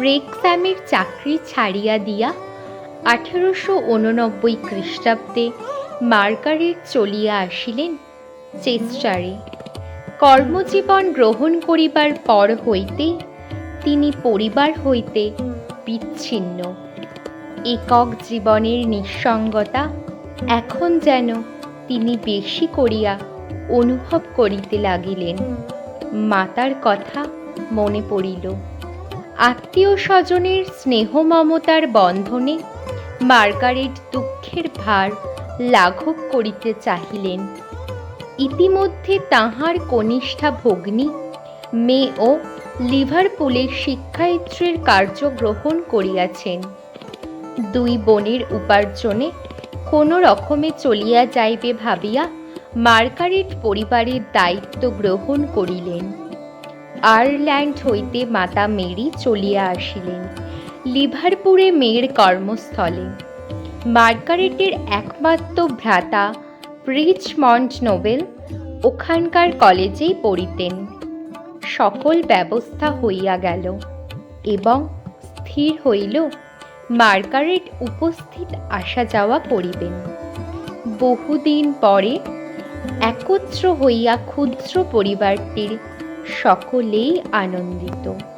রেকস্যামের চাকরি ছাড়িয়া দিয়া আঠারোশো উননব্বই খ্রিস্টাব্দে মার্গারেট চলিয়া আসিলেন চেস্টারে। কর্মজীবন গ্রহণ করিবার পর হইতে তিনি পরিবার হইতে বিচ্ছিন্ন। একক জীবনের নিঃসঙ্গতা এখন যেন তিনি বেশি করিয়া অনুভব করিতে লাগিলেন। মাতার কথা মনে পড়িল। আত্মীয় স্বজনের স্নেহ মমতার বন্ধনে মার্গারেট দুঃখের ভার লাঘব করিতে চাহিলেন। ইতিমধ্যে তাহার কনিষ্ঠা ভগ্নী মেয়েও লিভারপুলের শিক্ষায়িত্রীর কার্য গ্রহণ করিয়াছেন। দুই বোনের উপার্জনে কোনো রকমে চলিয়া যাইবে ভাবিয়া মার্গারেট পরিবারের দায়িত্ব গ্রহণ করিলেন। আয়ারল্যান্ড হইতে মাতা মেরি চলিয়া আসিলেন, লিভারপুরে মেয়ের কর্মস্থলে। মার্গারেটের একমাত্র ভ্রাতা রিচমন্ড নোবেল ওখানকার কলেজেই পড়িতেন। সকল ব্যবস্থা হইয়া গেল এবং স্থির হইল মার্গারেট উপস্থিত আসা যাওয়া করিবেন। বহুদিন পরে একত্র হইয়া ক্ষুদ্র পরিবারটির সকলেই আনন্দিত।